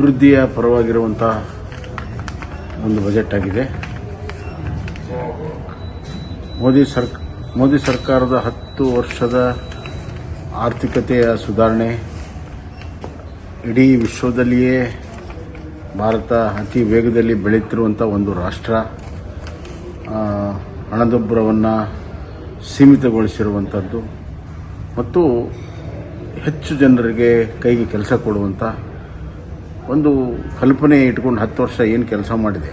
ಅಭಿವೃದ್ಧಿಯ ಪರವಾಗಿರುವಂಥ ಒಂದು ಬಜೆಟ್ ಆಗಿದೆ. ಮೋದಿ ಸರ್ಕ, ಮೋದಿ ಸರ್ಕಾರದ ಹತ್ತು ವರ್ಷದ ಆರ್ಥಿಕತೆಯ ಸುಧಾರಣೆ ಇಡೀ ವಿಶ್ವದಲ್ಲಿಯೇ ಭಾರತ ಅತಿ ವೇಗದಲ್ಲಿ ಬೆಳೆಯುತ್ತಿರುವಂಥ ಒಂದು ರಾಷ್ಟ್ರ. ಹಣದುಬ್ಬರವನ್ನು ಸೀಮಿತಗೊಳಿಸಿರುವಂಥದ್ದು ಮತ್ತು ಹೆಚ್ಚು ಜನರಿಗೆ ಕೈಗೆ ಕೆಲಸ ಕೊಡುವಂಥ ಒಂದು ಕಲ್ಪನೆ ಇಟ್ಕೊಂಡು ಹತ್ತು ವರ್ಷ ಏನು ಕೆಲಸ ಮಾಡಿದೆ,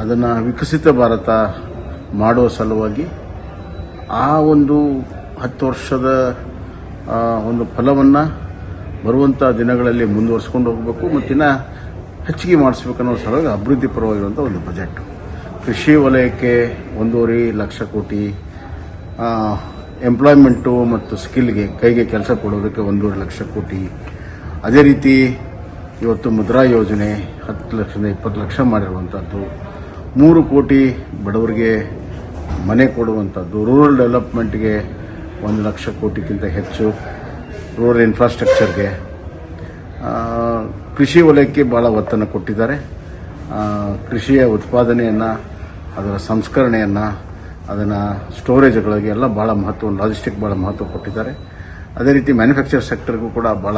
ಅದನ್ನು ವಿಕಸಿತ ಭಾರತ ಮಾಡುವ ಸಲುವಾಗಿ ಆ ಒಂದು ಹತ್ತು ವರ್ಷದ ಒಂದು ಫಲವನ್ನು ಬರುವಂಥ ದಿನಗಳಲ್ಲಿ ಮುಂದುವರಿಸ್ಕೊಂಡು ಹೋಗಬೇಕು, ಮತ್ತಿನ್ನ ಹೆಚ್ಚಿಗೆ ಮಾಡಿಸ್ಬೇಕು ಅನ್ನೋ ಸಲುವಾಗಿ ಅಭಿವೃದ್ಧಿ ಪರವಾಗಿರುವಂಥ ಒಂದು ಬಜೆಟ್. ಕೃಷಿ ವಲಯಕ್ಕೆ ಒಂದೂವರೆ ಲಕ್ಷ ಕೋಟಿ ಎಂಪ್ಲಾಯ್ಮೆಂಟು ಮತ್ತು ಸ್ಕಿಲ್ಗೆ ಕೈಗೆ ಕೆಲಸ ಕೊಡೋದಕ್ಕೆ ಒಂದೂವರೆ ಲಕ್ಷ ಕೋಟಿ. ಅದೇ ರೀತಿ ಇವತ್ತು ಮುದ್ರಾ ಯೋಜನೆ ಹತ್ತು ಲಕ್ಷದಿಂದ ಇಪ್ಪತ್ತು ಲಕ್ಷ ಮಾಡಿರುವಂಥದ್ದು. ಮೂರು ಕೋಟಿ ಬಡವರಿಗೆ ಮನೆ ಕೊಡುವಂಥದ್ದು. ರೂರಲ್ ಡೆವಲಪ್ಮೆಂಟ್ಗೆ ಒಂದು ಲಕ್ಷ ಕೋಟಿಗಿಂತ ಹೆಚ್ಚು ರೂರಲ್ ಇನ್ಫ್ರಾಸ್ಟ್ರಕ್ಚರ್ಗೆ. ಕೃಷಿ ವಲಯಕ್ಕೆ ಭಾಳ ಒತ್ತನ್ನು ಕೊಟ್ಟಿದ್ದಾರೆ. ಕೃಷಿಯ ಉತ್ಪಾದನೆಯನ್ನು, ಅದರ ಸಂಸ್ಕರಣೆಯನ್ನು, ಅದನ್ನು ಸ್ಟೋರೇಜ್ಗಳಿಗೆ ಎಲ್ಲ ಭಾಳ ಮಹತ್ವ ಲಾಜಿಸ್ಟಿಕ್ ಭಾಳ ಮಹತ್ವ ಕೊಟ್ಟಿದ್ದಾರೆ. ಅದೇ ರೀತಿ ಮ್ಯಾನುಫ್ಯಾಕ್ಚರ್ ಸೆಕ್ಟರ್ಗೂ ಕೂಡ ಭಾಳ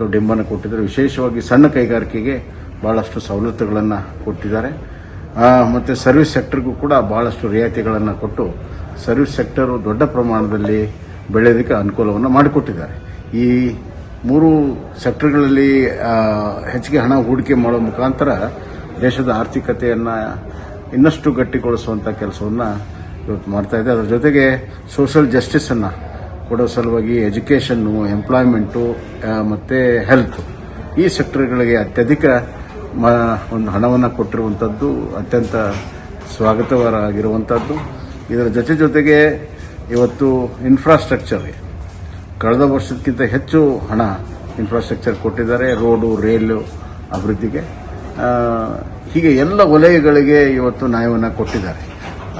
ಹಿಂಬನ್ನು ಕೊಟ್ಟಿದ್ದಾರೆ. ವಿಶೇಷವಾಗಿ ಸಣ್ಣ ಕೈಗಾರಿಕೆಗೆ ಭಾಳಷ್ಟು ಸವಲತ್ತುಗಳನ್ನು ಕೊಟ್ಟಿದ್ದಾರೆ. ಮತ್ತು ಸರ್ವಿಸ್ ಸೆಕ್ಟರ್ಗೂ ಕೂಡ ಭಾಳಷ್ಟು ರಿಯಾಯಿತಿಗಳನ್ನು ಕೊಟ್ಟು ಸರ್ವಿಸ್ ಸೆಕ್ಟರು ದೊಡ್ಡ ಪ್ರಮಾಣದಲ್ಲಿ ಬೆಳೆಯೋದಕ್ಕೆ ಅನುಕೂಲವನ್ನು ಮಾಡಿಕೊಟ್ಟಿದ್ದಾರೆ. ಈ ಮೂರು ಸೆಕ್ಟರ್ಗಳಲ್ಲಿ ಹೆಚ್ಚಿಗೆ ಹಣ ಹೂಡಿಕೆ ಮಾಡೋ ಮುಖಾಂತರ ದೇಶದ ಆರ್ಥಿಕತೆಯನ್ನು ಇನ್ನಷ್ಟು ಗಟ್ಟಿಗೊಳಿಸುವಂಥ ಕೆಲಸವನ್ನು ಇವತ್ತು ಮಾಡ್ತಾ ಇದೆ ಅದರ ಜೊತೆಗೆ ಸೋಷಲ್ ಜಸ್ಟಿಸನ್ನು ಕೊಡೋ ಸಲುವಾಗಿ ಎಜುಕೇಷನ್ನು, ಎಂಪ್ಲಾಯ್ಮೆಂಟು ಮತ್ತು ಹೆಲ್ತ್ ಈ ಸೆಕ್ಟರ್ಗಳಿಗೆ ಅತ್ಯಧಿಕ ಮ, ಒಂದು ಹಣವನ್ನು ಕೊಟ್ಟಿರುವಂಥದ್ದು ಅತ್ಯಂತ ಸ್ವಾಗತವರಾಗಿರುವಂಥದ್ದು ಇದರ ಜೊತೆ ಜೊತೆಗೆ ಇವತ್ತು ಇನ್ಫ್ರಾಸ್ಟ್ರಕ್ಚರ್ಗೆ ಕಳೆದ ವರ್ಷಕ್ಕಿಂತ ಹೆಚ್ಚು ಹಣ ಇನ್ಫ್ರಾಸ್ಟ್ರಕ್ಚರ್ ಕೊಟ್ಟಿದ್ದಾರೆ, ರೋಡು, ರೈಲು ಅಭಿವೃದ್ಧಿಗೆ. ಹೀಗೆ ಎಲ್ಲ ವಲಯಗಳಿಗೆ ಇವತ್ತು ನ್ಯಾಯವನ್ನು ಕೊಟ್ಟಿದ್ದಾರೆ.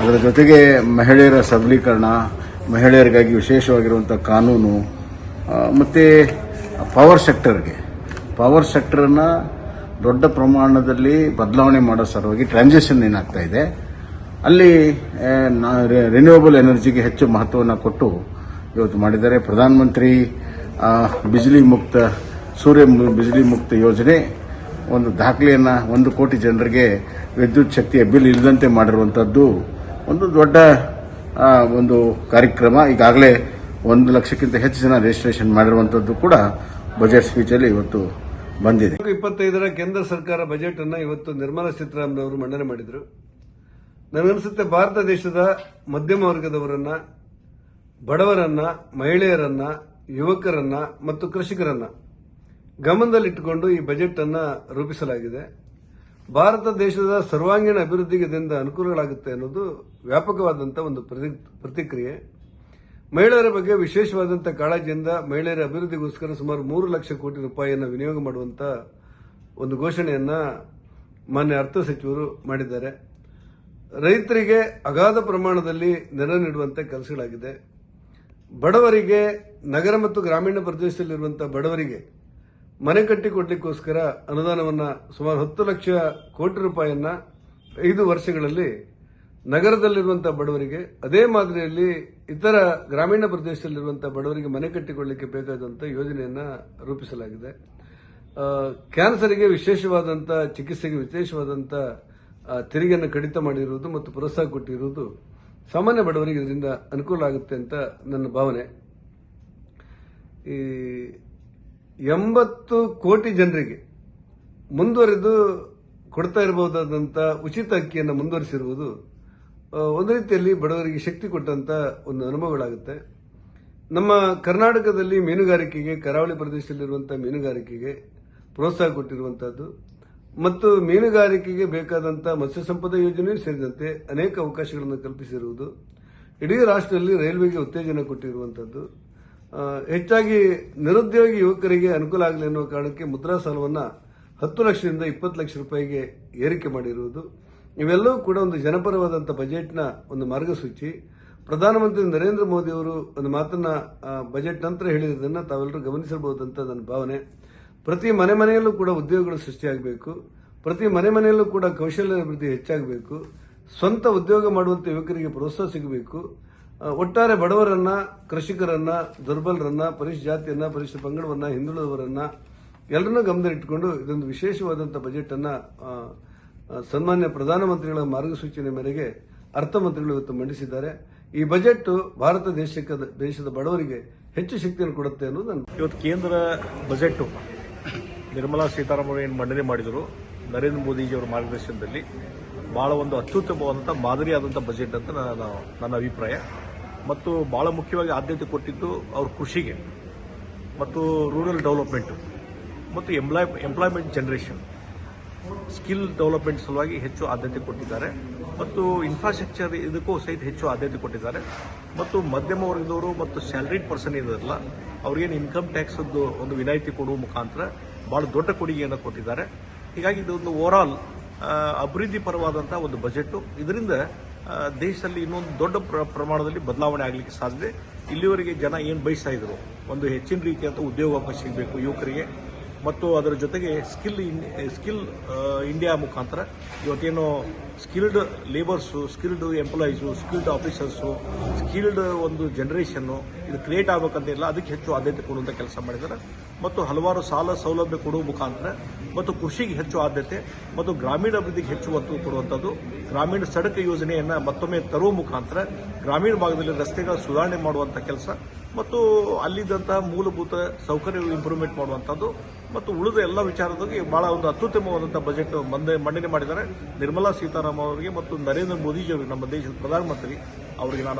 ಅದರ ಜೊತೆಗೆ ಮಹಿಳೆಯರ ಸಬಲೀಕರಣ ಮಹಿಳೆಯರಿಗಾಗಿ ವಿಶೇಷವಾಗಿರುವಂಥ ಕಾನೂನು ಮತ್ತು ಪವರ್ ಸೆಕ್ಟರ್ಗೆ ಪವರ್ ಸೆಕ್ಟರನ್ನು ದೊಡ್ಡ ಪ್ರಮಾಣದಲ್ಲಿ ಬದಲಾವಣೆ ಮಾಡೋ ಸಲುವಾಗಿ ಟ್ರಾನ್ಸಾಕ್ಷನ್ ಏನಾಗ್ತಾ ಇದೆ. ಅಲ್ಲಿ ರಿನ್ಯೂವಬಲ್ ಎನರ್ಜಿಗೆ ಹೆಚ್ಚು ಮಹತ್ವವನ್ನು ಕೊಟ್ಟು ಇವತ್ತು ಮಾಡಿದ್ದಾರೆ ಪ್ರಧಾನಮಂತ್ರಿ ಬಿಜಲಿ ಮುಕ್ತ, ಸೂರ್ಯ ಬಿಜಲಿ ಮುಕ್ತ ಯೋಜನೆ. ಒಂದು ದಾಖಲೆಯನ್ನು ಒಂದು ಕೋಟಿ ಜನರಿಗೆ ವಿದ್ಯುತ್ ಶಕ್ತಿಯ ಬಿಲ್ ಇಲ್ಲದಂತೆ ಮಾಡಿರುವಂಥದ್ದು ಒಂದು ದೊಡ್ಡ ಒಂದು ಕಾರ್ಯಕ್ರಮ. ಈಗಾಗಲೇ ಒಂದು ಲಕ್ಷಕ್ಕಿಂತ ಹೆಚ್ಚು ಜನ ರಿಜಿಸ್ಟ್ರೇಷನ್ ಮಾಡಿರುವಂಥದ್ದು ಕೂಡ ಬಜೆಟ್ ಸ್ಪೀಚಲ್ಲಿ ಇವತ್ತು ಬಂದಿದೆ. ಇಪ್ಪತ್ತೈದರ ಕೇಂದ್ರ ಸರ್ಕಾರ ಬಜೆಟ್ ಅನ್ನ ಇವತ್ತು ನಿರ್ಮಲಾ ಸೀತಾರಾಮನ್ ಅವರು ಮಂಡನೆ ಮಾಡಿದ್ರು. ನನಗನ್ಸುತ್ತೆ ಭಾರತ ದೇಶದ ಮಧ್ಯಮ ವರ್ಗದವರನ್ನ, ಬಡವರನ್ನ, ಮಹಿಳೆಯರನ್ನ, ಯುವಕರನ್ನ ಮತ್ತು ಕೃಷಿಕರನ್ನ ಗಮನದಲ್ಲಿಟ್ಟುಕೊಂಡು ಈ ಬಜೆಟ್ ಅನ್ನ ರೂಪಿಸಲಾಗಿದೆ. ಭಾರತ ದೇಶದ ಸರ್ವಾಂಗೀಣ ಅಭಿವೃದ್ಧಿಗೆ ಇದರಿಂದ ಅನುಕೂಲಗಳಾಗುತ್ತೆ ಅನ್ನೋದು ವ್ಯಾಪಕವಾದಂಥ ಒಂದು ಪ್ರತಿ- ಪ್ರತಿಕ್ರಿಯೆ. ಮಹಿಳೆಯರ ಬಗ್ಗೆ ವಿಶೇಷವಾದಂಥ ಕಾಳಜಿಯಿಂದ ಮಹಿಳೆಯರ ಅಭಿವೃದ್ಧಿಗೋಸ್ಕರ ಸುಮಾರು ಮೂರು ಲಕ್ಷ ಕೋಟಿ ರೂಪಾಯಿಯನ್ನು ವಿನಿಯೋಗ ಮಾಡುವಂಥ ಒಂದು ಘೋಷಣೆಯನ್ನು ಮಾನ್ಯ ಅರ್ಥ ಸಚಿವರು ಮಾಡಿದ್ದಾರೆ. ರೈತರಿಗೆ ಅಗಾಧ ಪ್ರಮಾಣದಲ್ಲಿ ನೆರವು ನೀಡುವಂಥ ಕೆಲಸಗಳಾಗಿದೆ. ಬಡವರಿಗೆ ನಗರ ಮತ್ತು ಗ್ರಾಮೀಣ ಪ್ರದೇಶದಲ್ಲಿರುವಂಥ ಬಡವರಿಗೆ ಮನೆ ಕಟ್ಟಿಕೊಡ್ಲಿಕ್ಕೋಸ್ಕರ ಅನುದಾನವನ್ನು ಸುಮಾರು ಹತ್ತು ಲಕ್ಷ ಕೋಟಿ ರೂಪಾಯಿಯನ್ನ ಐದು ವರ್ಷಗಳಲ್ಲಿ ನಗರದಲ್ಲಿರುವಂತಹ ಬಡವರಿಗೆ, ಅದೇ ಮಾದರಿಯಲ್ಲಿ ಇತರ ಗ್ರಾಮೀಣ ಪ್ರದೇಶದಲ್ಲಿರುವಂತಹ ಬಡವರಿಗೆ ಮನೆ ಕಟ್ಟಿಕೊಳ್ಳಲಿಕ್ಕೆ ಬೇಕಾದಂತಹ ಯೋಜನೆಯನ್ನ ರೂಪಿಸಲಾಗಿದೆ. ಕ್ಯಾನ್ಸರ್ಗೆ ವಿಶೇಷವಾದಂತಹ ಚಿಕಿತ್ಸೆಗೆ ವಿಶೇಷವಾದಂತಹ ತೆರಿಗೆಯನ್ನು ಕಡಿತ ಮಾಡಿರುವುದು ಮತ್ತು ಪ್ರೋತ್ಸಾಹ ಕೊಟ್ಟಿರುವುದು ಸಾಮಾನ್ಯ ಬಡವರಿಗೆ ಇದರಿಂದ ಅನುಕೂಲ ಆಗುತ್ತೆ ಅಂತ ನನ್ನ ಭಾವನೆ. ಈ ಎಂಬತ್ತು ಕೋಟಿ ಜನರಿಗೆ ಮುಂದುವರೆದು ಕೊಡ್ತಾ ಇರಬಹುದಾದಂಥ ಉಚಿತ ಅಕ್ಕಿಯನ್ನು ಮುಂದುವರಿಸಿರುವುದು ಒಂದು ರೀತಿಯಲ್ಲಿ ಬಡವರಿಗೆ ಶಕ್ತಿ ಕೊಟ್ಟಂತ ಒಂದು ಅನುಭವಗಳಾಗುತ್ತೆ. ನಮ್ಮ ಕರ್ನಾಟಕದಲ್ಲಿ ಮೀನುಗಾರಿಕೆಗೆ ಕರಾವಳಿ ಪ್ರದೇಶದಲ್ಲಿರುವಂತಹ ಮೀನುಗಾರಿಕೆಗೆ ಪ್ರೋತ್ಸಾಹ ಕೊಟ್ಟಿರುವಂತಹದ್ದು ಮತ್ತು ಮೀನುಗಾರಿಕೆಗೆ ಬೇಕಾದಂತಹ ಮತ್ಸ್ಯ ಸಂಪದ ಯೋಜನೆಯೂ ಸೇರಿದಂತೆ ಅನೇಕ ಅವಕಾಶಗಳನ್ನು ಕಲ್ಪಿಸಿರುವುದು ಇಡೀ ರಾಷ್ಟ್ರದಲ್ಲಿ ರೈಲ್ವೆಗೆ ಉತ್ತೇಜನ ಕೊಟ್ಟಿರುವಂತಹದ್ದು. ಆ, ಹೆಚ್ಚಾಗಿ ನಿರುದ್ಯೋಗಿ ಯುವಕರಿಗೆ ಅನುಕೂಲ ಆಗಲಿ ಅನ್ನೋ ಕಾರಣಕ್ಕೆ ಮುದ್ರಾ ಸಾಲವನ್ನ ಹತ್ತು ಲಕ್ಷದಿಂದ ಇಪ್ಪತ್ತು ಲಕ್ಷ ರೂಪಾಯಿಗೆ ಏರಿಕೆ ಮಾಡಿರುವುದು. ಇವೆಲ್ಲವೂ ಕೂಡ ಒಂದು ಜನಪರವಾದಂಥ ಬಜೆಟ್ನ ಒಂದು ಮಾರ್ಗಸೂಚಿ. ಪ್ರಧಾನಮಂತ್ರಿ ನರೇಂದ್ರ ಮೋದಿ ಅವರು ಒಂದು ಮಾತನ್ನ ಬಜೆಟ್ ನಂತರ ಹೇಳಿರೋದನ್ನು ತಾವೆಲ್ಲರೂ ಗಮನಿಸಬಹುದಂತ ನನ್ನ ಭಾವನೆ. ಪ್ರತಿ ಮನೆ ಮನೆಯಲ್ಲೂ ಕೂಡ ಉದ್ಯೋಗಗಳು ಸೃಷ್ಟಿಯಾಗಬೇಕು. ಪ್ರತಿ ಮನೆ ಮನೆಯಲ್ಲೂ ಕೂಡ ಕೌಶಲ್ಯ ಅಭಿವೃದ್ಧಿ ಹೆಚ್ಚಾಗಬೇಕು. ಸ್ವಂತ ಉದ್ಯೋಗ ಮಾಡುವಂತ ಯುವಕರಿಗೆ ಪ್ರೋತ್ಸಾಹ ಸಿಗಬೇಕು. ಒಟ್ಟಾರೆ ಬಡವರನ್ನ, ಕೃಷಿಕರನ್ನ, ದುರ್ಬಲರನ್ನ, ಪರಿಶಿಷ್ಟ ಜಾತಿಯನ್ನ, ಪರಿಶಿಷ್ಟ ಪಂಗಡವನ್ನ, ಹಿಂದುಳಿದವರನ್ನ ಎಲ್ಲರನ್ನೂ ಗಮನದಲ್ಲಿಟ್ಟುಕೊಂಡು ಇದೊಂದು ವಿಶೇಷವಾದಂತಹ ಬಜೆಟ್ ಅನ್ನ ಸನ್ಮಾನ್ಯ ಪ್ರಧಾನಮಂತ್ರಿಗಳ ಮಾರ್ಗಸೂಚನೆ ಮೇರೆಗೆ ಅರ್ಥಮಂತ್ರಿಗಳು ಇವತ್ತು ಮಂಡಿಸಿದ್ದಾರೆ. ಈ ಬಜೆಟ್ ಭಾರತ ದೇಶಕ್ಕೆ, ದೇಶದ ಬಡವರಿಗೆ ಹೆಚ್ಚು ಶಕ್ತಿಯನ್ನು ಕೊಡುತ್ತೆ ಅನ್ನೋದು ನನ್ನ ಇವತ್ತು ಕೇಂದ್ರ ಬಜೆಟ್ ನಿರ್ಮಲಾ ಸೀತಾರಾಮನ್ ಏನು ಮಂಡನೆ ಮಾಡಿದರು, ನರೇಂದ್ರ ಮೋದಿಜಿಯವರ ಮಾರ್ಗದರ್ಶನದಲ್ಲಿ ಬಹಳ ಒಂದು ಅತ್ಯುತ್ತಮವಾದಂಥ ಮಾದರಿಯಾದಂಥ ಬಜೆಟ್ ಅಂತ ನನ್ನ ಅಭಿಪ್ರಾಯ. ಮತ್ತು ಬಹಳ ಮುಖ್ಯವಾಗಿ ಆದ್ಯತೆ ಕೊಟ್ಟಿದ್ದು ಅವ್ರ ಕೃಷಿಗೆ ಮತ್ತು ರೂರಲ್ ಡೆವಲಪ್ಮೆಂಟು ಮತ್ತು employ employment generation skill development ಸಲುವಾಗಿ ಹೆಚ್ಚು ಆದ್ಯತೆ ಕೊಟ್ಟಿದ್ದಾರೆ. ಮತ್ತು ಇನ್ಫ್ರಾಸ್ಟ್ರಕ್ಚರ್ ಇದಕ್ಕೂ ಸಹಿತ ಹೆಚ್ಚು ಆದ್ಯತೆ ಕೊಟ್ಟಿದ್ದಾರೆ. ಮತ್ತು ಮಧ್ಯಮ ವರ್ಗದವರು ಮತ್ತು ಸ್ಯಾಲ್ರಿಡ್ ಪರ್ಸನ್ ಇರೋದಿಲ್ಲ ಅವ್ರಿಗೇನು ಇನ್ಕಮ್ ಟ್ಯಾಕ್ಸದ್ದು ಒಂದು ವಿನಾಯಿತಿ ಕೊಡುವ ಮುಖಾಂತರ ಭಾಳ ದೊಡ್ಡ ಕೊಡುಗೆಯನ್ನು ಕೊಟ್ಟಿದ್ದಾರೆ. ಹೀಗಾಗಿ ಇದೊಂದು ಓವರ್ ಆಲ್ ಅಭಿವೃದ್ಧಿ ಪರವಾದಂಥ ಒಂದು ಬಜೆಟ್ಟು ಇದರಿಂದ ದೇಶದಲ್ಲಿ ಇನ್ನೊಂದು ದೊಡ್ಡ ಪ್ರ- ಪ್ರಮಾಣದಲ್ಲಿ ಬದಲಾವಣೆ ಆಗಲಿಕ್ಕೆ ಸಾಧ್ಯತೆ ಇಲ್ಲಿವರೆಗೆ ಜನ ಏನು ಬಯಸ್ತಾ ಇದ್ರು? ಒಂದು ಹೆಚ್ಚಿನ ರೀತಿಯಾದ ಉದ್ಯೋಗಾವಕಾಶ ಸಿಗಬೇಕು ಯುವಕರಿಗೆ. ಮತ್ತು ಅದರ ಜೊತೆಗೆ ಸ್ಕಿಲ್ ಸ್ಕಿಲ್ ಇಂಡಿಯಾ ಮುಖಾಂತರ ಇವತ್ತೇನು skilled labours, skilled employees, skilled officers, skilled ಒಂದು ಜನರೇಷನ್ನು ಇದು ಕ್ರಿಯೇಟ್ ಆಗಬೇಕಂತ ಇಲ್ಲ. ಅದಕ್ಕೆ ಹೆಚ್ಚು ಆದ್ಯತೆ ಕೊಡುವಂಥ ಕೆಲಸ ಮಾಡಿದ್ದಾರೆ. ಮತ್ತು ಹಲವಾರು ಸಾಲ ಸೌಲಭ್ಯ ಕೊಡುವ ಮುಖಾಂತರ ಮತ್ತು ಕೃಷಿಗೆ ಹೆಚ್ಚು ಆದ್ಯತೆ ಮತ್ತು ಗ್ರಾಮೀಣ ಅಭಿವೃದ್ಧಿಗೆ ಹೆಚ್ಚು ಒತ್ತು ಕೊಡುವಂಥದ್ದು. ಗ್ರಾಮೀಣ ಸಡಕ ಯೋಜನೆಯನ್ನು ಮತ್ತೊಮ್ಮೆ ತರುವ ಮುಖಾಂತರ ಗ್ರಾಮೀಣ ಭಾಗದಲ್ಲಿ ರಸ್ತೆಗಳ ಸುಧಾರಣೆ ಮಾಡುವಂಥ ಕೆಲಸ ಮತ್ತು ಅಲ್ಲಿದ್ದಂತಹ ಮೂಲಭೂತ ಸೌಕರ್ಯ ಇಂಪ್ರೂವ್ಮೆಂಟ್ ಮಾಡುವಂಥದ್ದು ಮತ್ತು ಉಳಿದ ಎಲ್ಲ ವಿಚಾರದಲ್ಲಿ ಬಹಳ ಒಂದು ಅತ್ಯುತ್ತಮವಾದಂಥ ಬಜೆಟ್ ಮಂದೆ ಮಂಡನೆ ಮಾಡಿದ್ದಾರೆ. ನಿರ್ಮಲಾ ಸೀತಾರಾಮನ್ ಅವರಿಗೆ ಮತ್ತು ನರೇಂದ್ರ ಮೋದಿಜಿ ಅವರಿಗೆ, ನಮ್ಮ ದೇಶದ ಪ್ರಧಾನಮಂತ್ರಿ ಅವರಿಗೆ ನಾನು